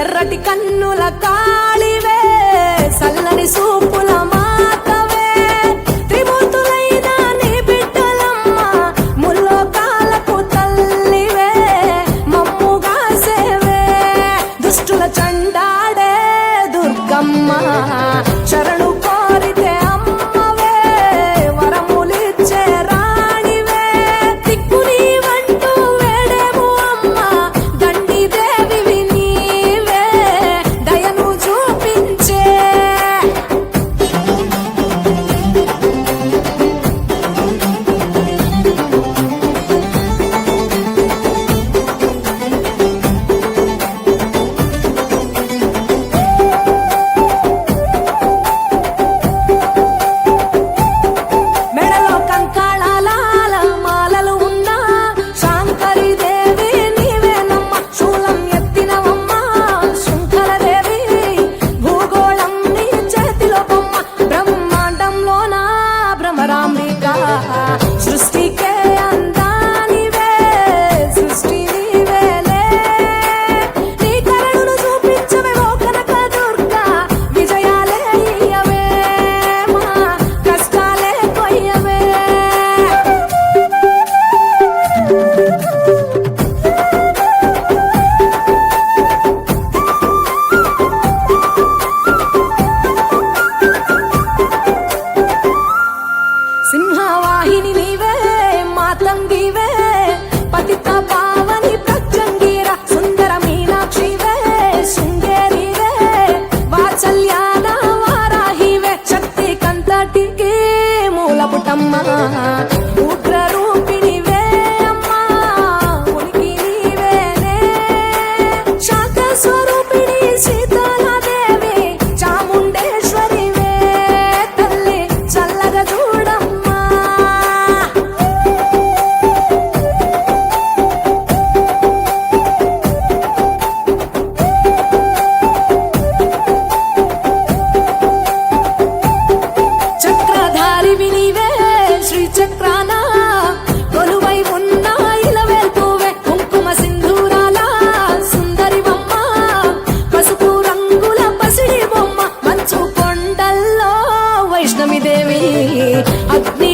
ఎర్రటి కన్నుల కాళివే సల్లని సూపుల మాతవే. త్రిమూర్తులైన నీ బిడ్డలమ్మ ముల్లోకాలకు తల్లివే మమ్ముగా సేవే. దుష్టుల చండాడే దుర్గమ్మ సృష్టికే పుట్టమ్మ I'll be.